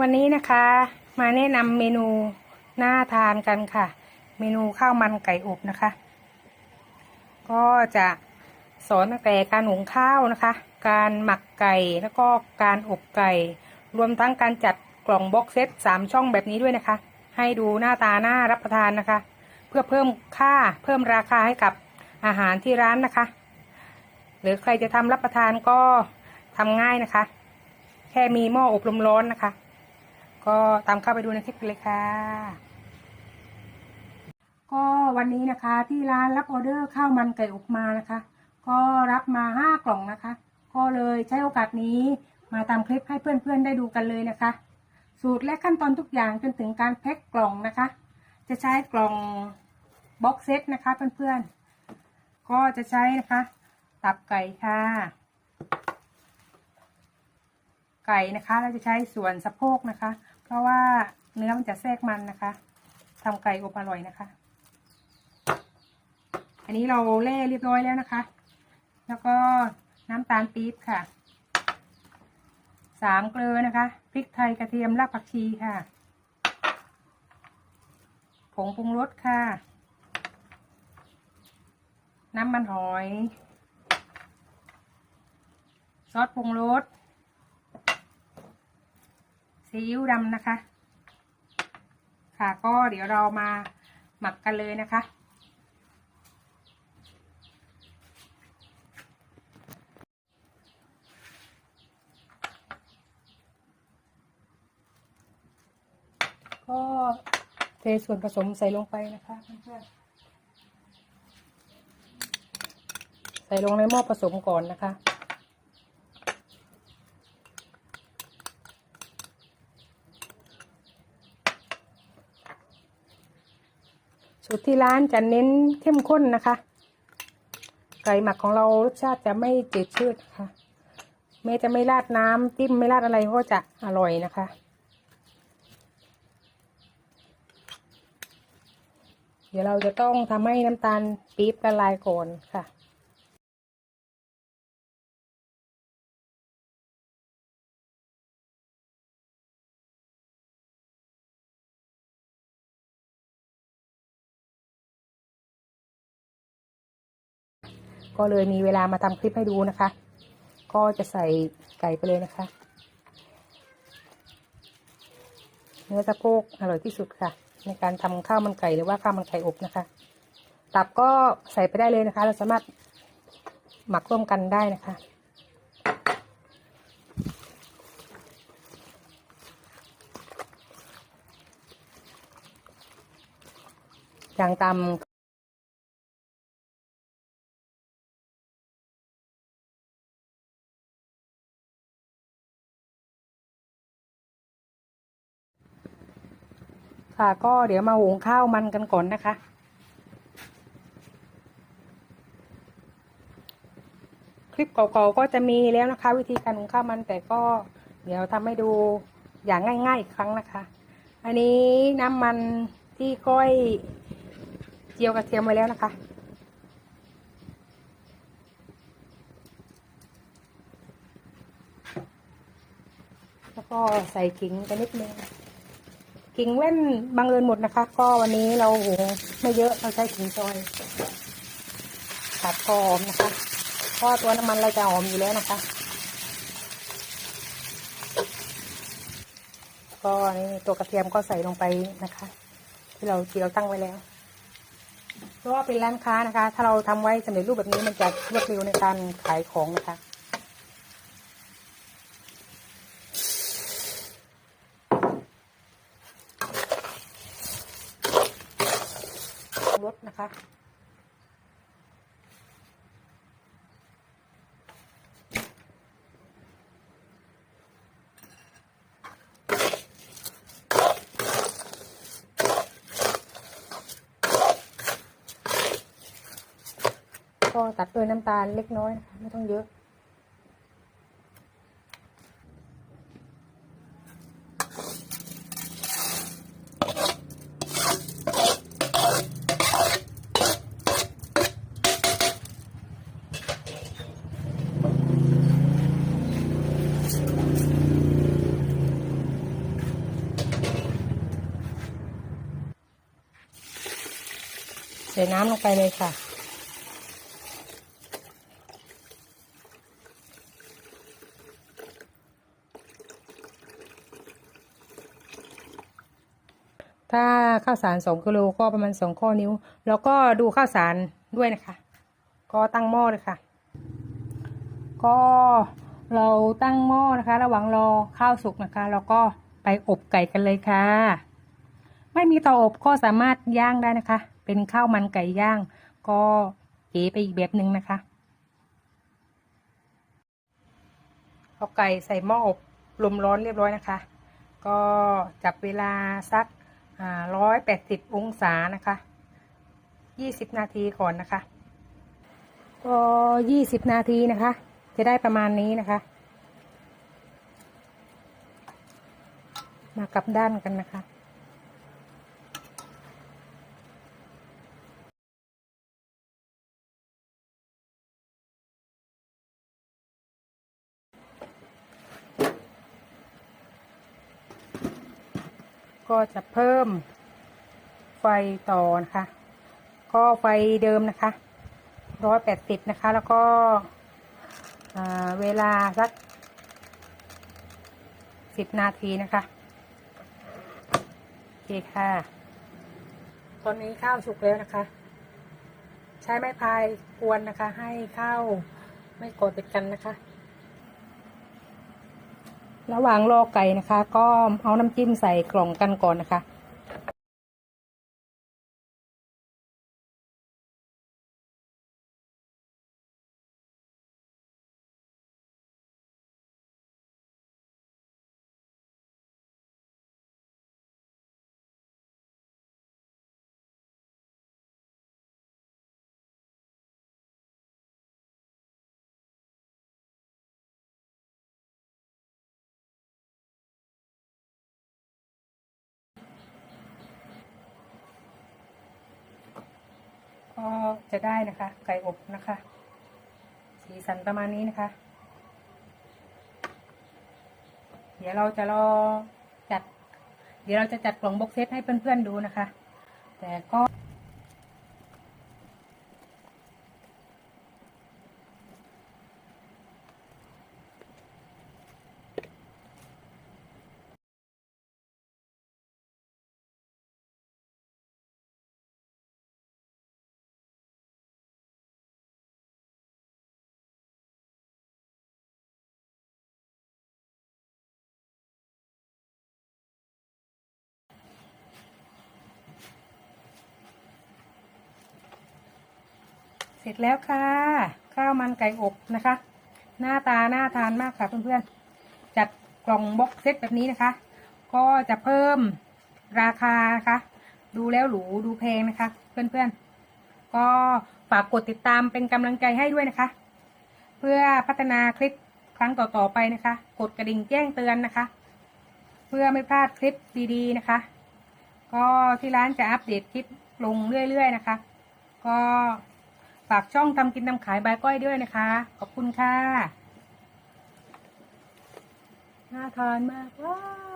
วันนี้นะคะมาแนะนำเมนูน่าทานกันค่ะ เมนูข้าวมันไก่อบนะคะ ก็จะสอนตั้งแต่การหุงข้าวนะคะ การหมักไก่แล้วก็การอบไก่ รวมทั้งการจัดกล่องบ็อกเซตสามช่องแบบนี้ด้วยนะคะ ให้ดูหน้าตาน่ารับประทานนะคะ เพื่อเพิ่มค่าเพิ่มราคาให้กับอาหารที่ร้านนะคะ หรือใครจะทำรับประทานก็ทำง่ายนะคะ แค่มีหม้ออบลมร้อนนะคะ ก็ตามเข้าไปดูในคลิปกันเลยค่ะ ก็วันนี้นะคะที่ร้านรับออเดอร์ข้าวมันไก่อบมานะคะ ก็รับมาห้ากล่องนะคะ ก็เลยใช้โอกาสนี้มาทำคลิปให้เพื่อนๆได้ดูกันเลยนะคะ สูตรและขั้นตอนทุกอย่างจนถึงการแพ็คกล่องนะคะ จะใช้กล่องบ็อกเซตนะคะเพื่อนๆ ก็จะใช้นะคะ ตับไก่ค่ะ ไก่นะคะเราจะใช้ส่วนสะโพกนะคะ ราะว่าเนื้อมันจะแทรกมันนะคะทำไก่อบอร่อยนะคะ อันนี้เราเล่เรียบร้อยแล้วนะคะ แล้วก็น้ำตาลปี๊บค่ะสามเกลือนะคะพริกไทยกระเทียมรากผักชีค่ะ ผงปรุงรสค่ะ น้ำมันหอย ซอสปรุงรส ซีอิ๊วดำนะคะ ค่ะก็เดี๋ยวเรามาหมักกันเลยนะคะ ก็เทส่วนผสมใส่ลงไปนะคะเพื่อนๆใส่ลงในหม้อผสมก่อนนะคะ สูตรที่ร้านจะเน้นเข้มข้นนะคะ ไก่หมักของเรารสชาติจะไม่จืดชืดค่ะแม้จะไม่ราดน้ำจิ้มไม่ราดอะไรก็จะอร่อยนะคะ เดี๋ยวเราจะต้องทำให้น้ำตาลปี๊บละลายก่อนค่ะ ก็เลยมีเวลามาทำคลิปให้ดูนะคะ ก็จะใส่ไก่ไปเลยนะคะ เนื้อสะโพกอร่อยที่สุดค่ะ ในการทำข้าวมันไก่หรือว่าข้าวมันไก่อบนะคะ ตับก็ใส่ไปได้เลยนะคะ เราสามารถหมักร่วมกันได้นะคะอย่างตำ ค่ะ ก็เดี๋ยวมาหุงข้าวมันกันก่อนนะคะ คลิปเก่าๆก็จะมีแล้วนะคะ วิธีการหุงข้าวมันแต่ก็เดี๋ยวทำให้ดูอย่างง่ายๆอีกครั้งนะคะ อันนี้น้ำมันที่ก้อยเจียวกระเทียมไว้แล้วนะคะแล้วก็ใส่ขิงไปนิดนึง ขิงเล่นบังเอิญหมดนะคะ ก็วันนี้เราหุงไม่เยอะเราใช้ขิงซอยผัดหอมนะคะเพราะตัวน้ำมันเราจะหอมอยู่แล้วนะคะ ก็นี่ตัวกระเทียมก็ใส่ลงไปนะคะ ที่เราที่เราตั้งไว้แล้วเพราะว่าเป็นร้านค้านะคะ ถ้าเราทำไว้สำเร็จรูปแบบนี้มันจะรวดเร็วในการขายของนะคะ รสนะคะก็ตัดด้วยน้ำตาลเล็กน้อยนะคะไม่ต้องเยอะ ส่น้ำลงไปเลยค่ะ ถ้าข้าวสารสองกิโลก็ประมาณสองข้อนิ้ว แล้วก็ดูข้าวสารด้วยนะคะ ก็ตั้งหม้อเลยค่ะ ก็เราตั้งหม้อนะคะ ระหว่างรอข้าวสุกนะคะ แล้วก็ไปอบไก่กันเลยค่ะ ไม่มีเตาอบก็สามารถย่างได้นะคะ เป็นข้าวมันไก่ย่าง ก็เก๋ไปอีกแบบหนึ่งนะคะ เอาไก่ใส่หม้ออบลมร้อนเรียบร้อยนะคะ ก็จับเวลาสักร้อยแปดสิบองศานะคะยี่สิบนาทีก่อนนะคะ ก็ยี่สิบนาทีนะคะ จะได้ประมาณนี้นะคะ มากลับด้านกันนะคะ ก็จะเพิ่มไฟต่อนะคะ ก็ไฟเดิมนะคะร้อยแปดสิบนะคะ แล้วก็เวลาสักสิบนาทีนะคะโอเคค่ะ ตอนนี้ข้าวสุกแล้วนะคะ ใช้ไม้พายกวนนะคะ ให้ข้าวไม่กดติดกันนะคะ ระหว่างรอไก่นะคะ ก็เอาน้ำจิ้มใส่กล่องกันก่อนนะคะ จะได้นะคะ ไก่อบนะคะ สีสันประมาณนี้นะคะ เดี๋ยวเราจะรอจัด เดี๋ยวเราจะจัดกล่องบ็อกเซตให้เพื่อนๆดูนะคะ แต่ก็ เสร็จแล้วค่ะ ข้าวมันไก่อบนะคะ หน้าตาน่าทานมากค่ะเพื่อนๆ จัดกล่องบ็อกเซตแบบนี้นะคะ ก็จะเพิ่มราคานะคะ ดูแล้วหรูดูแพงนะคะ เพื่อนๆ ก็ฝากกดติดตามเป็นกำลังใจให้ด้วยนะคะ เพื่อพัฒนาคลิปครั้งต่อๆไปนะคะ กดกระดิ่งแจ้งเตือนนะคะ เพื่อไม่พลาดคลิปดีๆนะคะ ก็ที่ร้านจะอัปเดตคลิปลงเรื่อยๆนะคะ ก็ ฝากช่องทำกินทำขายบายก้อยด้วยนะคะ ขอบคุณค่ะ น่าทานมากว้า